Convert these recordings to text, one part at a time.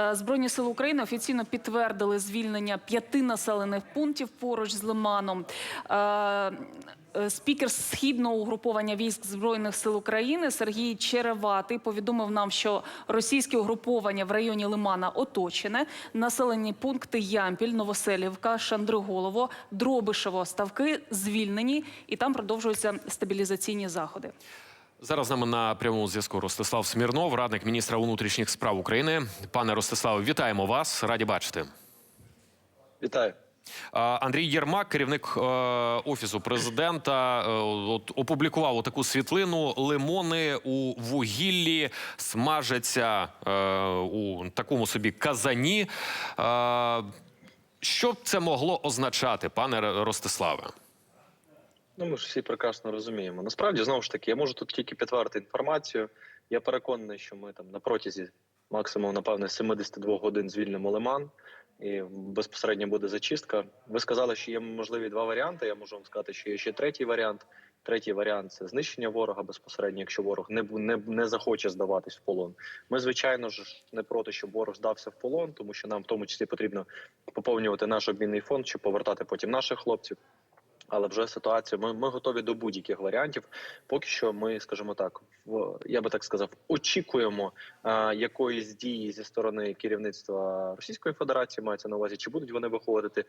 Е, Збройні сили України офіційно підтвердили звільнення п'яти населених пунктів поруч з Лиманом. Е, е, Спікер східного угруповання військ збройних сил України Сергій Череватий повідомив нам, що російське угруповання в районі Лимана оточене. Населені пункти Ямпіль, Новоселівка, Шандриголово, Дробишево, Ставки звільнені, і там продовжуються стабілізаційні заходи. Зараз з нами на прямому зв'язку Ростислав Смірнов, радник міністра внутрішніх справ України. Пане Ростиславе, вітаємо вас. Раді бачити. Вітаю. Андрій Єрмак, керівник е, офісу президента, е, от, опублікував таку світлину. Лимони у вугіллі смажаться е, у такому собі казані. Е, що б це могло означати, пане Ростиславе? Ну, ми ж всі прекрасно розуміємо. Насправді, знову ж таки, я можу тут тільки підтвердити інформацію. Я переконаний, що ми там на протязі максимум, напевне, 72 годин звільнимо лиман, і безпосередньо буде зачистка. Ви сказали, що є можливі два варіанти. Я можу вам сказати, що є ще третій варіант. Третій варіант це знищення ворога безпосередньо, якщо ворог не не, не захоче здаватись в полон. Ми, звичайно ж, не проти, щоб ворог здався в полон, тому що нам в тому числі потрібно поповнювати наш обмінний фонд, щоб повертати потім наших хлопців. Але вже ситуація. Ми, ми готові до будь-яких варіантів. Поки що, ми, скажімо так, в я би так сказав, очікуємо а, якоїсь дії зі сторони керівництва Російської Федерації. Мається на увазі, чи будуть вони виходити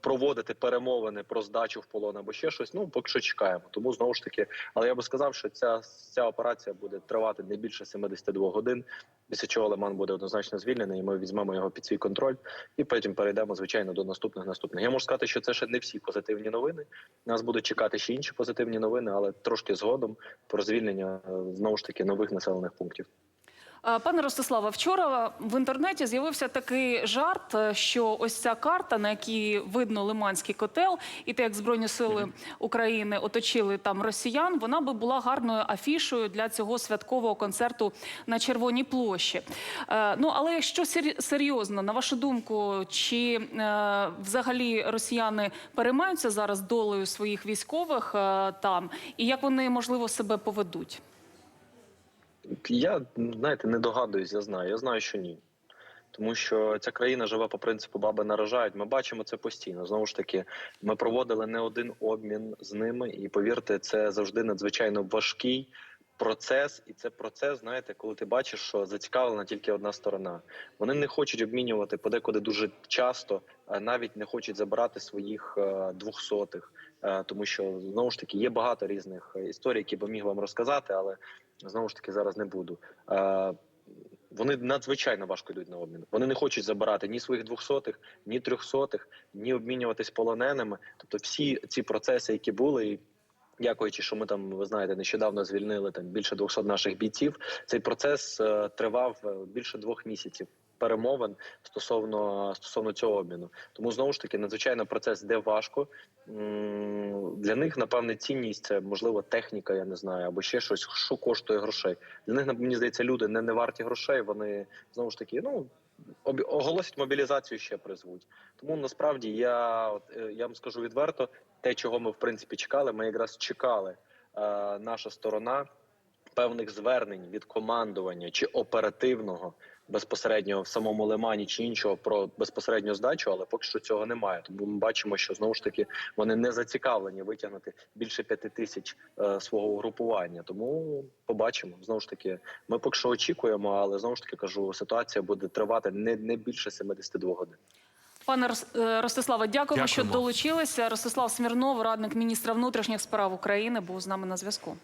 проводити перемовини про здачу в полон або ще щось. Ну поки що чекаємо. Тому знову ж таки, але я би сказав, що ця ця операція буде тривати не більше 72 годин. Після чого Лиман буде однозначно звільнений, і ми візьмемо його під свій контроль, і потім перейдемо звичайно до наступних наступних. Я можу сказати, що це ще не всі позитивні новини. Нас будуть чекати ще інші позитивні новини, але трошки згодом про звільнення е, знову ж таки нових населених пунктів. Пане Ростиславе, вчора в інтернеті з'явився такий жарт, е, що ось ця карта, на якій видно Лиманський котел, і те, як Збройні сили України оточили там росіян, вона би була гарною афішою для цього святкового концерту на Червоній площі. Е, Ну але якщо сер- серйозно, на вашу думку, чи е, взагалі росіяни переймаються зараз долею своїх військових там, і як вони можливо себе поведуть? Я знаєте, не догадуюсь, я знаю. Я знаю, що ні. Тому що ця країна живе по принципу баби наражають. Ми бачимо це постійно. Знову ж таки, ми проводили не один обмін з ними, і повірте, це завжди надзвичайно важкий процес. І це процес, знаєте, коли ти бачиш, що зацікавлена тільки одна сторона. Вони не хочуть обмінювати подекуди дуже часто, а навіть не хочуть забирати своїх е, двохсотих, Е, тому що знову ж таки є багато різних е, історій, які би міг вам розказати, але знову ж таки зараз не буду. Е, вони надзвичайно важко йдуть на обмін. Вони не хочуть забирати ні своїх двохсотих, ні трьохсотих, ні обмінюватись полоненими. Тобто, всі ці процеси, які були, і дякуючи, що ми там, ви знаєте, нещодавно звільнили там більше 200 наших бійців. Цей процес е, тривав е, більше двох місяців. Перемовин стосовно стосовно цього обміну, тому знову ж таки надзвичайно процес де важко. Для них напевне цінність це можливо техніка, я не знаю, або ще щось, що коштує грошей. Для них мені здається, люди не, не варті грошей. Вони знову ж таки, ну оголосять мобілізацію ще призвуть. Тому насправді я от е, я вам скажу відверто, те, чого ми в принципі чекали, ми якраз чекали. Е, наша сторона певних звернень від командування чи оперативного безпосередньо в самому лимані чи іншого про безпосередню здачу, але поки що цього немає. Тому ми бачимо, що знову ж таки вони не зацікавлені витягнути більше п'яти тисяч е, свого угрупування. Тому побачимо знову ж таки. Ми поки що очікуємо, але знову ж таки кажу, ситуація буде тривати не, не більше 72 годин. Пане Рос- е, Ростиславе, дякуємо, що долучилися. Ростислав Смірнов, радник міністра внутрішніх справ України, був з нами на зв'язку.